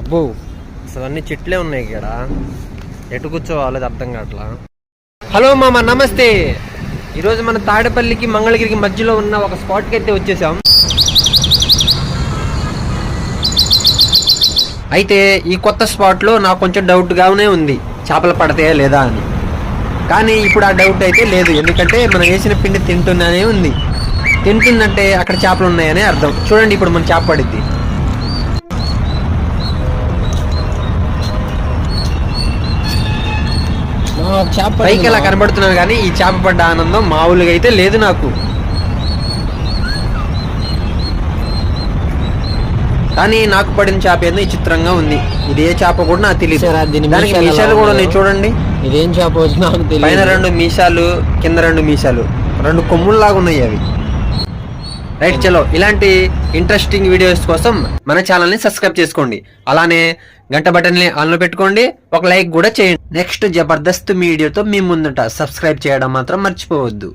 అబ్బో అసలు అన్ని చెట్లే ఉన్నాయి ఇక్కడ. ఎటు కూర్చోవాలేదు అర్థం కావట్లా? హలో మామ నమస్తే. ఈరోజు మన తాడేపల్లికి మంగళగిరికి మధ్యలో ఉన్న ఒక స్పాట్కి అయితే వచ్చేసాం. అయితే ఈ కొత్త స్పాట్లో నాకు కొంచెం డౌట్గానే ఉంది. చేపలు పడతాయా లేదా అని. కానీ ఇప్పుడు ఆ డౌట్ అయితే లేదు. ఎందుకంటే మనం వేసిన పిండి తింటున్నానే ఉంది. తింటుందంటే అక్కడ చేపలు ఉన్నాయనే అర్థం. చూడండి ఇప్పుడు మన చేప పడిద్ది. పైకి ఇలా కనబడుతున్నాను కానీ ఈ చేప పడ్డ ఆనందం మామూలుగా అయితే లేదు నాకు. కానీ నాకు పడిన చేప ఏందో విచిత్రంగా ఉంది. ఇది ఏ చేప కూడా నాకు తెలియదు దానికి మీసాలు ఎలా కూడా ఉన్నాయో? నేను చూడండి. ఇదేం చేప నాకు పైన రెండు మీసాలు కింద రెండు మీసాలు. రెండు కొమ్ముల్లాగా ఉన్నాయి అవి. రైట్ చలో. ఇలాంటి ఇంట్రెస్టింగ్ వీడియోస్ కోసం మన ఛానల్ని సబ్స్క్రైబ్ చేసుకోండి. అలానే గంట బటన్ని ఆన్లో పెట్టుకోండి. ఒక లైక్ కూడా చేయండి. నెక్స్ట్ జబర్దస్త్ వీడియోతో మీ ముందుంట. సబ్స్క్రైబ్ చేయడం మాత్రం మర్చిపోవద్దు.